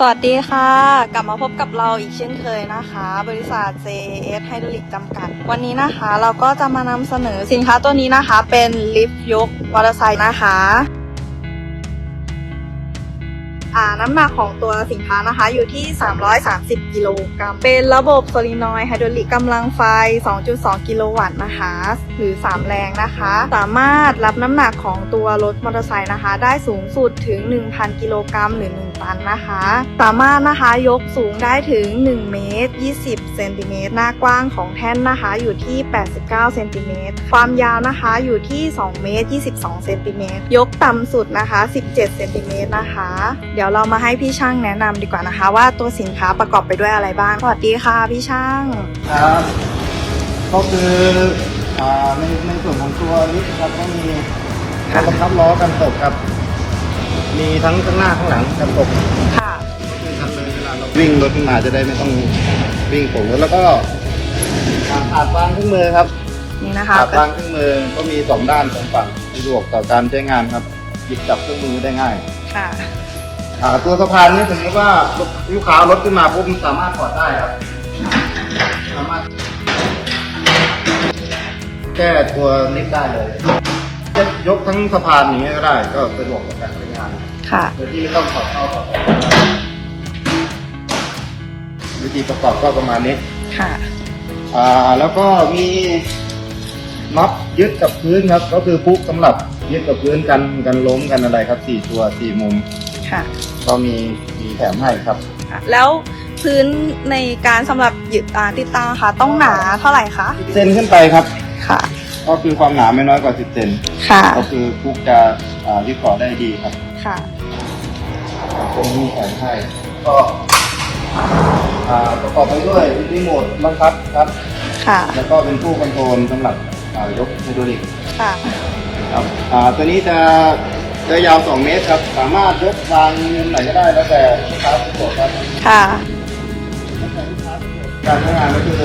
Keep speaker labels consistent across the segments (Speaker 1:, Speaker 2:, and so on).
Speaker 1: สวัสดีค่ะ กลับมาพบกับเราอีกเช่นเคยนะคะ บริษัท JS Hydraulic จำกัด วันนี้นะคะ เราก็จะมานำเสนอสินค้าตัวนี้นะคะ เป็นลิฟต์ยกมอเตอร์ไซค์นะคะ น้ำหนักของตัวสินค้านะคะอยู่ที่ 330 กิโลกรัม เป็นระบบโซลินอยไฮดรอลิกกำลังไฟ 2.2 กิโลวัตต์นะคะ หรือ 3 แรงนะคะ สามารถรับน้ำหนักของตัวรถมอเตอร์ไซค์นะคะ ได้สูงสุดถึง 1,000 กิโลกรัมหรือ 1 ตันนะคะ สามารถนะคะยกสูงได้ถึง 1 เมตร 20 เซนติเมตร หน้ากว้างของแท่นนะคะอยู่ที่ 89 เซนติเมตร ความยาวนะคะอยู่ที่ 2 เมตร 22 เซนติเมตร ยกต่ำสุดนะคะ 17 เซนติเมตรนะคะ เดี๋ยวเรามาให้พี่ช่างแนะนำดีกว่านะคะ ว่าตัวสินค้าประกอบไปด้วยอะไรบ้างสวัสดีค่ะพี่ช่าง
Speaker 2: ครับก็คืออ่าในในส่วนของตัวลิฟต์ครับก็มีการบังคับล้อกันตกครับ มีทั้งข้างหน้าข้างหลังกันตก
Speaker 1: ค่ะ
Speaker 2: คือทำเลยเวลาเราวิ่งรถขึ้นมาจะได้ไม่ต้องวิ่งโผงรถแล้วก็อ่าขาดวางเครื่องมือครับ
Speaker 1: นี่นะคะ
Speaker 2: ขาดวางเครื่องมือก็มีสองด้านสองฝั่งสะดวกต่อการใช้งานครับหยิบจับเครื่องมือได้ง่าย
Speaker 1: ค่ะ
Speaker 2: อ่าตัวสะพานนี้สมมติว่าลูกค้ารถขึ้นมาปุ๊บมันสามารถถอดได้ครับ สามารถ แก้ตัวลิฟต์ได้เลยจะยกทั้งสะพานอย่างนี้ก็ได้ ก็สะดวกต่อการใช้งาน
Speaker 1: ค่ะ
Speaker 2: โดยที่ไม่ต้องถอดเข้าถอดออกวิธีประกอบก็ประมาณนี้
Speaker 1: ค่ะ
Speaker 2: อ่าแล้วก็มีน็อตยึดกับพื้นครับ ก็คือพุกสำหรับยึดกับพื้นกันกันล้มกันอะไรครับสี่ตัวสี่มุม
Speaker 1: ค่ะ
Speaker 2: ก็มีมีแถมให้ครับ
Speaker 1: แล้วพื้นในการสำหรับหยึดอ่าติดตั้งค่ะต้องหนาเท่าไหร่คะ
Speaker 2: เซนขึ้นไปครับ
Speaker 1: ค่ะ
Speaker 2: ก็คือความหนาไม่น้อยกว่า 10 เซน
Speaker 1: ค่ะ
Speaker 2: ก็คือพุกจะอ่ายึดเกาะได้ดีครับ
Speaker 1: ค่ะ
Speaker 2: ตรงนี้มีแถมให้ก็อ่าประกอบไปด้วยรีโมทบังคับครับ
Speaker 1: ค่ะ
Speaker 2: แล้วก็เป็นตู้คอนโทรลสำหรับอ่ายกไฮดรอลิก
Speaker 1: ค่ะ
Speaker 2: ครับอ่าตัวนี้จะ จะยาว 2 เมตรครับ สามารถยกวางมุมไหนก็ได้แล้วแต่ลูกค้าสะดวกครับ
Speaker 1: ค่ะ
Speaker 2: การใช้งานก็คือ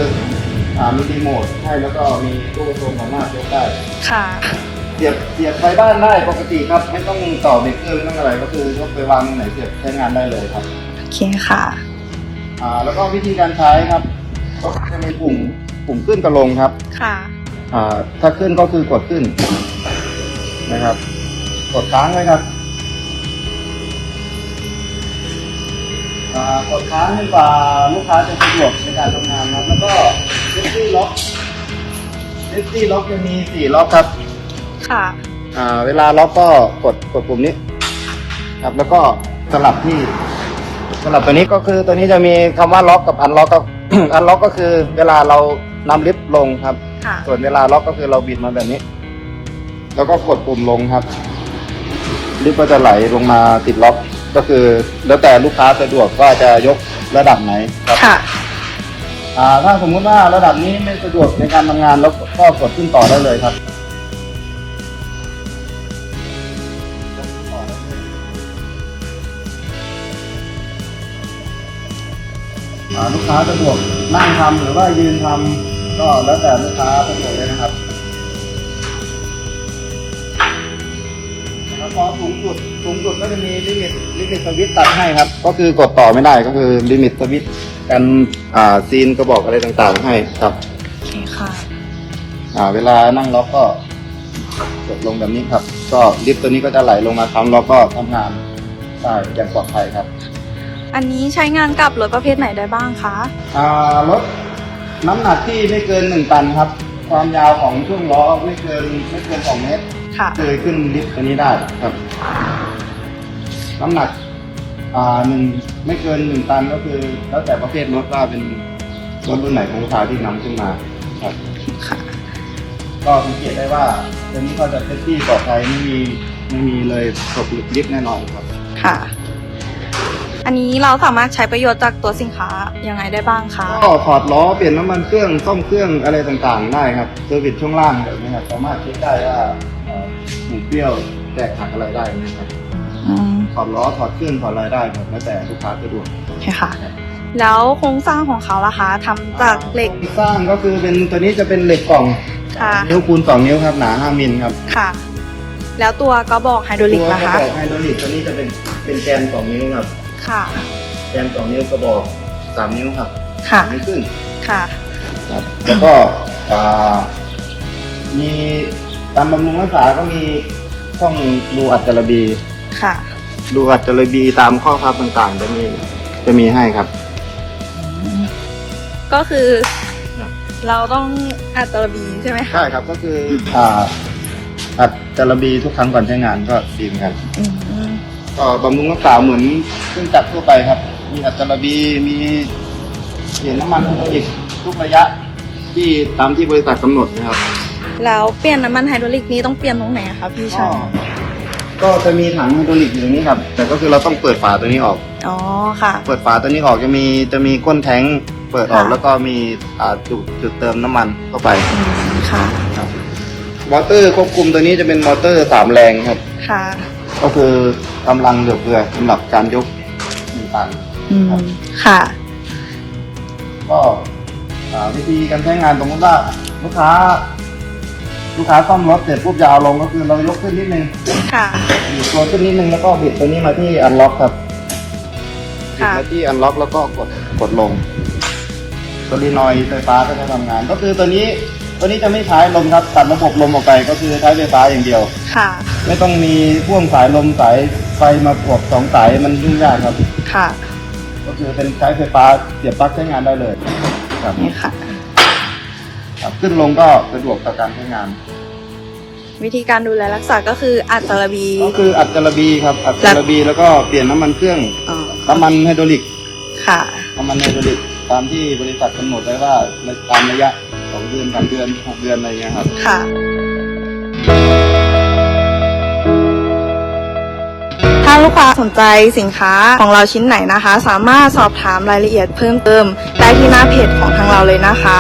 Speaker 2: อ่ามีรีโมทให้แล้วก็มีตู้คอนโทรลสามารถยกได้
Speaker 1: ค่ะ
Speaker 2: เสียบเสียบไฟบ้านได้ปกติครับ ไม่ต้องต่อเบรกเกอร์ไม่ต้องอะไรก็คือยกไปวางตรงไหนเสียบใช้งานได้เลยครับ
Speaker 1: โอเคค่ะ
Speaker 2: อ่าแล้วก็วิธีการใช้ครับก็จะมีปุ่มปุ่มขึ้นกับลงครับ
Speaker 1: ค่ะ
Speaker 2: อ่าถ้าขึ้นก็คือกดขึ้นนะครับ กดค้างไว้ครับอ่ากดค้างให้กว่าลูกค้าจะสะดวกในการทำงานครับแล้วก็เซฟตี้ล็อกเซฟตี้ล็อกจะมีสี่ล็อกครับ
Speaker 1: ค่ะ
Speaker 2: อ่า เวลาล็อกก็กดกดปุ่มนี้ ครับแล้วก็สลับที่สลับตัวนี้ก็คือตัวนี้จะมีคำว่าล็อกกับอันล็อกก็อันล็อกก็คือเวลาเรานำลิฟต์ลงครับ
Speaker 1: ค่ะ
Speaker 2: ส่วนเวลาล็อกก็คือเราบิดมาแบบนี้ แล้วก็กดปุ่มลงครับ ลิฟต์ก็จะไหลลงมาติดล็อกก็คือ แล้วแต่ลูกค้าสะดวกก็จะยกระดับไหนครับ
Speaker 1: ค่ะ
Speaker 2: อ่าถ้าสมมุติว่าระดับนี้ไม่สะดวกในการทำงานแล้วก็กดขึ้นต่อได้เลยครับอ่าลูกค้าสะดวกนั่งทำหรือว่ายืนทำก็แล้วแต่ลูกค้าสะดวกเลย นะครับแล้วพอสูงสุดสูงสุดก็จะมีลิมิตลิมิตสวิตช์ตัดให้ครับ ก็คือกดต่อไม่ได้ก็คือลิมิตสวิตช์กันอ่าซีนกระบอกอะไรต่างๆ ให้ครับ
Speaker 1: โอเคค่ะ
Speaker 2: อ่าเวลานั่งล็อกก็กดลงแบบนี้ครับ ก็ลิฟต์ตัวนี้ก็จะไหลลงมาทำแล้วก็ทำงานได้อย่างปลอดภัยครับ
Speaker 1: อันนี้ใช้งานกับรถประเภทไหนได้บ้างคะ
Speaker 2: อ่ารถน้ำหนักที่ไม่เกินหนึ่งตันครับ ความยาวของช่วงล้อไม่เกินไม่เกินสองเมตร
Speaker 1: ค่ะ
Speaker 2: เคยขึ้นลิฟต์ตัวนี้ได้ครับ น้ำหนัก อ่าหนึ่งไม่เกินหนึ่งตันก็คือ แล้วแต่ประเภทรถว่าเป็นรถรุ่นไหนของลูกค้าที่นำขึ้นมาครับ
Speaker 1: ค่ะ
Speaker 2: ก็สังเกตได้ว่าตัวนี้ก็จะเซฟตี้ปลอดภัยไม่มีไม่มีเลยตกลิฟต์แน่นอนครับ
Speaker 1: ค่ะ อันนี้เราสามารถใช้ประโยชน์จากตัวสินค้ายังไงได้บ้างคะ
Speaker 2: ก็ถอดล้อเปลี่ยนน้ำมันเครื่องซ่อมเครื่องอะไรต่างๆ ได้ครับเซอร์วิสช่วงล่างแบบนี้ครับสามารถเช็คได้ว่าเอ่อห มูเปรี้ยวแตกหักอะไรได้นะครับ
Speaker 1: อืม
Speaker 2: ถอดล้อถอดเครื่องถอดอะไรได้ครับแล้วแต่ลูกค้าสะดวก
Speaker 1: โอเคค่ะ แล้วโครงสร้างของเขาล่ะคะทำจากเหล็ก
Speaker 2: สร้างก็คือเป็นตัวนี้จะเป็นเหล็กกล่อง
Speaker 1: ค่ะ
Speaker 2: นิ้วคูณ2นิ้วครับหนา5มิลครับ
Speaker 1: ค่ะ แล้วตัวกระบอกไฮดรอลิก
Speaker 2: ตัว
Speaker 1: นะ
Speaker 2: กระ
Speaker 1: คะ
Speaker 2: บอกไฮดรอลิกตัวนี้จะเป็นเป็นแกน2นิ้วครับ
Speaker 1: ค่ะ
Speaker 2: แกนสองนิ้วกระบอกสามนิ้วครับ
Speaker 1: ค่ะ
Speaker 2: สามนิ้วครึ่ง
Speaker 1: ค่ะ
Speaker 2: ครับแล้วก็อ่ามี การบำรุงรักษาก็มีช่องรูอัดจระบี
Speaker 1: ค่ะ
Speaker 2: รูอัดจระบีตามข้อพับต่างๆ จะมีจะมีให้ครับ
Speaker 1: ก็คือ
Speaker 2: ครับ
Speaker 1: เราต้องอัดตระบีใช่ไหมคะ
Speaker 2: ใช่ครับก็คืออ่าอัดจระบีทุกครั้งก่อนใช้งานก็ดีเหมือนกัน
Speaker 1: อืม
Speaker 2: ก็บำรุงรักษาเหมือนเครื่องจักรทั่วไปครับ มีอัดจระบีมีเปลี่ยนน้ำมันไฮดรอลิกทุกระยะที่ตามที่บริษัทกำหนดนะครับ
Speaker 1: แล้วเปลี่ยนน้ำมันไฮดรอลิกนี้ต้องเปลี่ยนตรงไหนอะคะพี่ชาย
Speaker 2: ก็จะมีถังไฮดรอลิกอยู่ตรงนี้ครับ แต่ก็คือเราต้องเปิดฝาตัวนี้ออก
Speaker 1: อ๋อค่ะ
Speaker 2: เปิดฝาตัวนี้ออกจะมีจะมีก้นแท้งเปิดออก
Speaker 1: ค่ะ
Speaker 2: แล้วก็มีอ่าจุดจุดเติมน้ำมันเข้าไป
Speaker 1: อืมค่ะ
Speaker 2: ครับมอเตอร์ควบคุมตัวนี้จะเป็นมอเตอร์สามแรงครับ
Speaker 1: ค่ะ
Speaker 2: ก็คือกำลังเหลือเฟือสำหรับการยกหนึ่งตัน
Speaker 1: อืม
Speaker 2: ครับ
Speaker 1: ค่ะ
Speaker 2: ก็อ่าวิธีการใช้งานสมมติว่าลูกค้า ลูกค้าซ่อมรถเสร็จปุ๊บจะเอาลงก็คือเรายกขึ้นนิดนึง
Speaker 1: ค่ะ
Speaker 2: บีบตัวขึ้นนิดนึงแล้วก็บิดตัวนี้มาที่อันล็อกครับบิด
Speaker 1: ค่ะ
Speaker 2: มาที่อันล็อกแล้วก็กดกดลงตัวรีนอยด์ไฟฟ้าก็จะทำงาน ก็คือตัวนี้ตัวนี้จะไม่ใช้ลมครับตัดระบบลมออกไปก็คือใช้ไฟฟ้าอย่างเดียว
Speaker 1: ค่ะ
Speaker 2: ไม่ต้องมีพ่วงสายลมสายไฟมาปวกสองสายมันยุ่งยากครับ
Speaker 1: ค่ะ
Speaker 2: ก็คือเป็นใช้ไฟฟ้าเสียบปลั๊กใช้งานได้เลยครับ
Speaker 1: นี่ค่ะ
Speaker 2: ครับขึ้นลงก็สะดวกต่อการใช้งาน
Speaker 1: วิธีการดูแลรักษาก็คืออัดตระบี
Speaker 2: ก็คืออัดจระบีครับอัดจระบีแล้วก็เปลี่ยนน้ำมันเครื่อง
Speaker 1: อ๋อ
Speaker 2: น้ำมันไฮดรอลิก
Speaker 1: ค่ะ
Speaker 2: น้ำมันไฮดรอลิกตามที่บริษัทกำหนดไว้ว่าในตามระยะสองเดือนสามเดือนหกเดือนอะไรเงี้ยครับ
Speaker 1: ค่ะ ถ้าลูกค้าสนใจสินค้าของเราชิ้นไหนนะคะ สามารถสอบถามรายละเอียดเพิ่มเติมได้ที่หน้าเพจของทางเราเลยนะคะ